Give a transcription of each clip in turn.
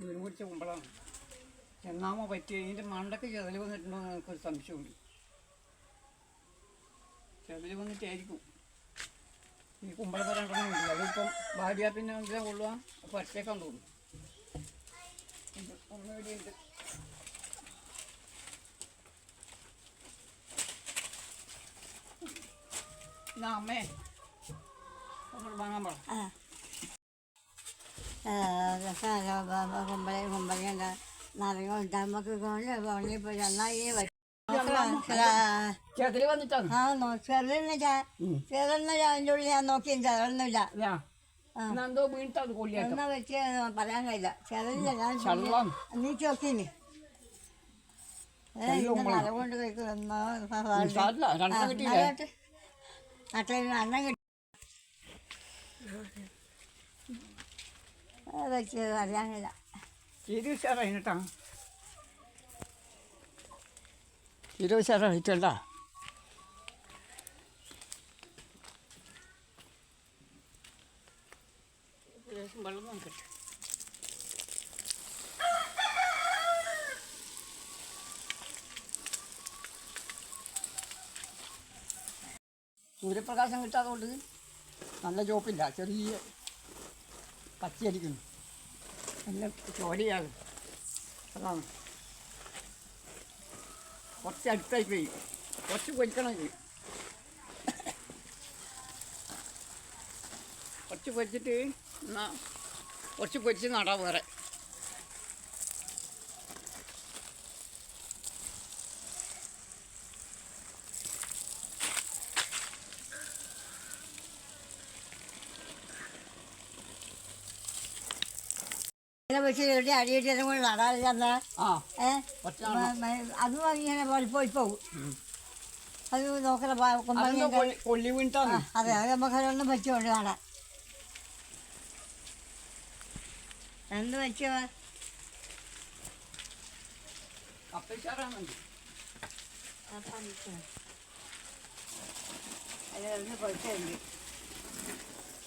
ഇതിന് പിടിച്ച കുമ്പളാണ് എന്നാമോ പറ്റിയ? ഇതിന്റെ മണ്ടൊക്കെ ചെതൽ വന്നിട്ടുണ്ടോ എന്ന് എനിക്കൊരു സംശയമുണ്ട് ചെതൽ വന്നിട്ടായിരിക്കും. ഈ കുമ്പള ഉണ്ട് അതിപ്പം ഭാര്യ പിന്നെ എന്തിനാ കൊള്ളുക അപ്പോൾ ഒറ്റയ്ക്കാൻ തോന്നും ഒന്നുകൂടി അമ്മേ. വാങ്ങാൻ പറ. കുമ്പള കുമ്പള നിറയെ നമുക്ക് കൊണ്ട് ഉണങ്ങിപ്പോ നന്നായി ചെതൽ വന്നിട്ടാണ്. ആ ചെറുന്നില്ല ചെറുന്നില്ല അതിന്റെ ഉള്ളിൽ ഞാൻ നോക്കി ചെറുന്നില്ല എന്നാ വെച്ച് പറയാൻ കഴിയില്ല. ചെറുന്നില്ല ഞാൻ നീ ചോക്കിനി. കൊണ്ട് കിട്ടിയില്ലേ? നാട്ടിൽ അന്നം കിട്ടി. വെച്ച് അറിയാനില്ല. തീരെ ഉഷാറായി കേട്ടാ തീരെ ഉഷാറായിട്ടല്ല വെള്ളം നോക്കട്ടെ. സൂര്യപ്രകാശം കിട്ടാത്തതുകൊണ്ട് നല്ല ചോപ്പില്ല ചെറിയ പച്ചയടിക്കുന്നു നല്ല ജോലിയാണ് അതാണ് കുറച്ച് അടുത്തായി പോയി. കുറച്ച് പൊരിക്കണം കുറച്ച് പൊരിച്ചിട്ട് എന്നാൽ കുറച്ച് പൊരിച്ച് നടാം വേറെ. വെച്ച് കെട്ടി അടിയിട്ടതും കൂടെ ആ അത് ഇങ്ങനെ പോയി പോകും അത് നോക്കണ അതെ അത് നമുക്ക് അതൊന്നും വെച്ചുകൊണ്ട് കാണാം എന്ത് പൊളിച്ചുണ്ട്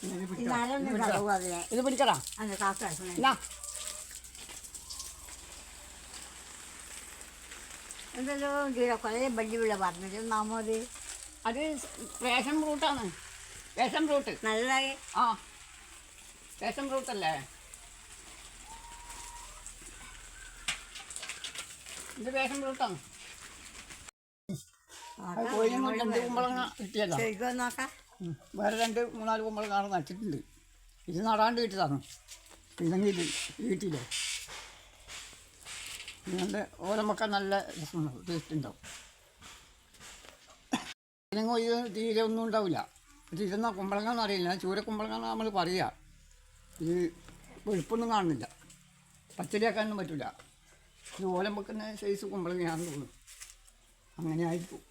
ഇത് പിടിക്കടാ. നരൊന്നും കളവും അതിനെ ഇത് പിടിക്കടാ അത് കാക്ക എന്നാ എന്തല്ലോ ചെയ്ത കുറേ വലിയ വിള പറഞ്ഞത്. നാമത് അത് റേഷൻ ഫ്രൂട്ടാണ്. Passion fruit. നല്ലതായി. ആ റേഷൻ ഫ്രൂട്ടല്ലേ? ഇത് റേഷൻ ഫ്രൂട്ടാണ്. അത് കോഴിയും കൊണ്ട് രണ്ട് കുമ്പളങ്ങ കിട്ടിയല്ലോ ശരിക്കും നോക്കാം. ഉം. വേറെ രണ്ട് മൂന്നാൽ കുമ്പളങ്ങ നട്ടിട്ടുണ്ട്. ഇത് നടാണ്ട് കിട്ടിയതാണ്. ഇല്ലെങ്കിൽ വീട്ടിലെ. ഇതിന്റെ ഓരമൊക്കെ നല്ല ടേസ്റ്റ് ഉണ്ടാവും ഇതിനെങ്ങോ ഇത് തീരെ ഒന്നും ഉണ്ടാവില്ല. തിരുന്ന ഇരുന്ന കുമ്പളങ്ങ എന്നറിയില്ല ചൂര കുമ്പളങ്ങ നമ്മൾ പറയുക ഇത് വെളുപ്പൊന്നും കാണുന്നില്ല. പച്ചടിയാക്കാനൊന്നും പറ്റില്ല ഇത് ഓലം വെക്കുന്ന സൈസ് കുമ്പളങ്ങയാണെന്ന് തോന്നുന്നു. അങ്ങനെ ആയിരിക്കും.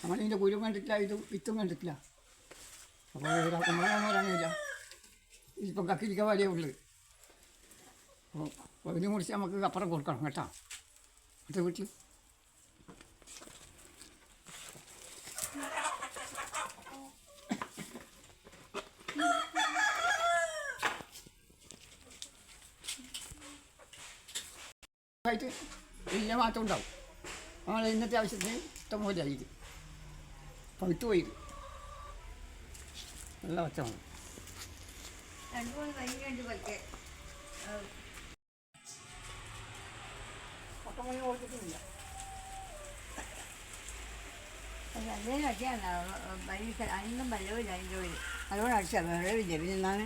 നമ്മളിതിന്റെ കുരു കണ്ടിട്ടില്ല ഇത് വിത്തും കണ്ടിട്ടില്ല. അപ്പോൾ കുമ്പളങ്ങ കുമ്പളങ്ങാന്ന് പറയാൻ കഴിയില്ല ഇതിപ്പം കക്കിരിക്ക വലിയ ഉള്ളു. അപ്പോൾ പകുതി മുറിച്ച് നമുക്ക് അപ്പുറം കൊടുക്കണം കേട്ടോ. അടുത്ത വീട്ടിൽ. വലിയ മാറ്റം ഉണ്ടാവും. നമ്മൾ ഇന്നത്തെ ആവശ്യത്തിന് ഇഷ്ടം പോലെ ആയി ഇത്. പഴുത്തു പോയി. നല്ല വച്ചമാണ് രണ്ട് മൂന്ന് കഴിഞ്ഞുണ്ട് പറ്റേ അതിനൊക്കെയാണ് പരീക്ഷ അതിനും വെള്ളമില്ല അതിന്റെ ഉള്ളിൽ അതുകൊണ്ട് അടിച്ചാൽ വെള്ളമില്ല പിന്നെ എന്താണ്